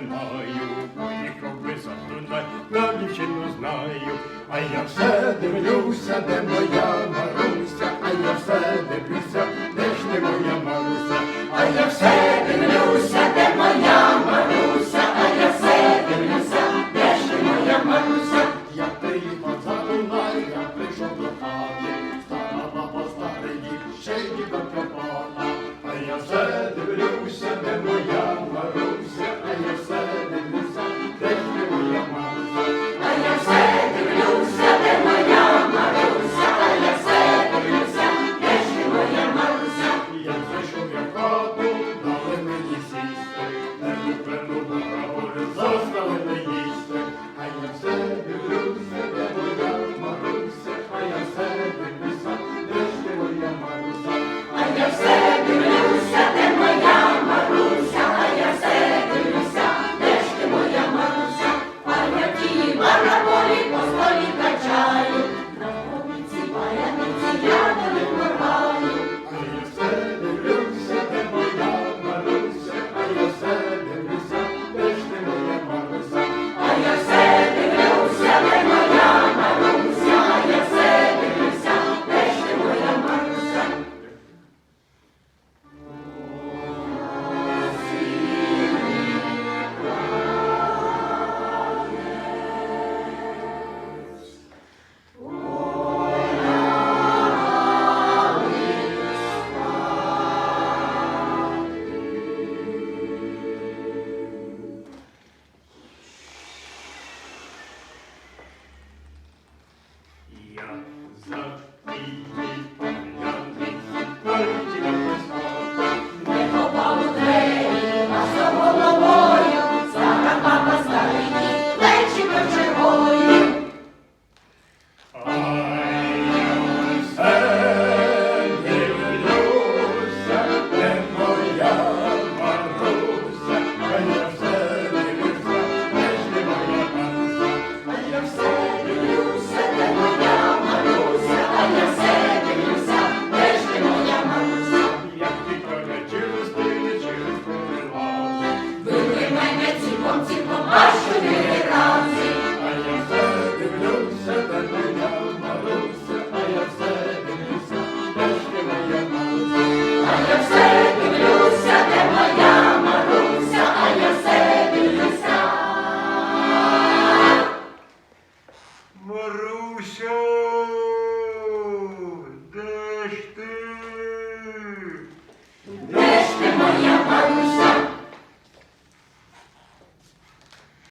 маю, поїхав високо дай, та дівчину знаю, а я все дивлюся, де моя маю. Дуся, де ж ти?